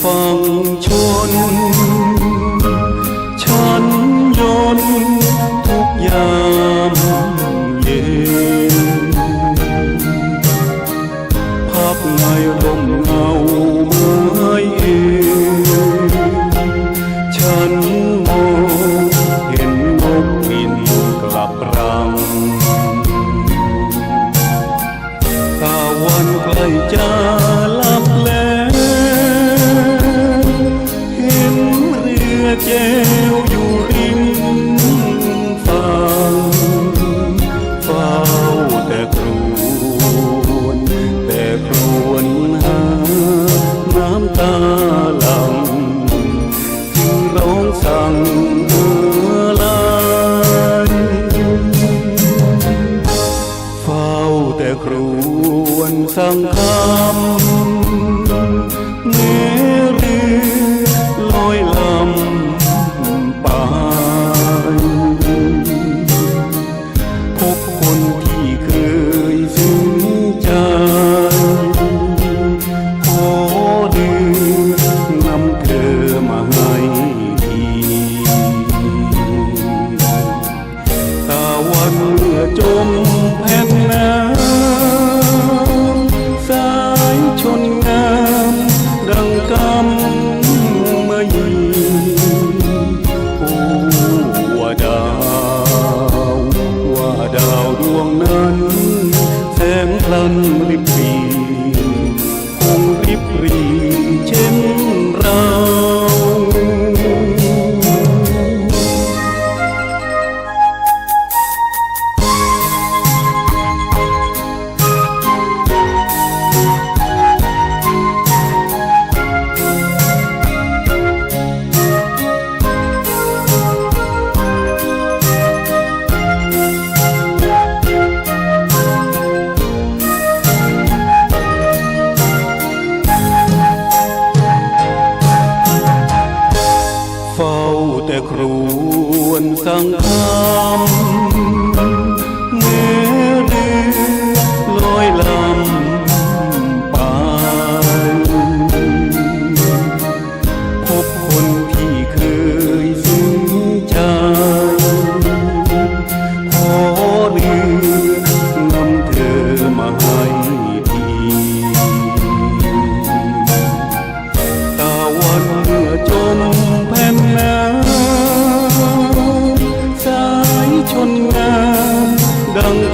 ฟังชน ฉันยนทุกยามเย็นพับในลมเงาไม้เองฉันมองเห็นนกบินกลับรังตาวันใกล้จะาลังจึงร้องสั่งเมื่อลายเฝ้าแต่ครวนสังคำเมื่อเรือลอยลำไปพบคน ดวดวงนั้นแสงพลันริบรีคงริบรีเช่น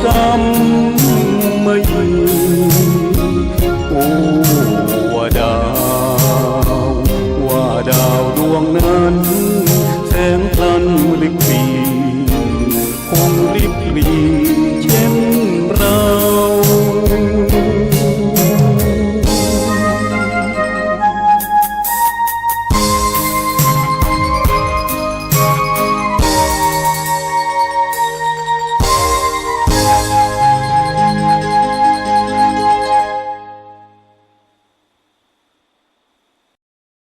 ำไม่โอ้ว่าดาว ว่าดาวดวงนั้น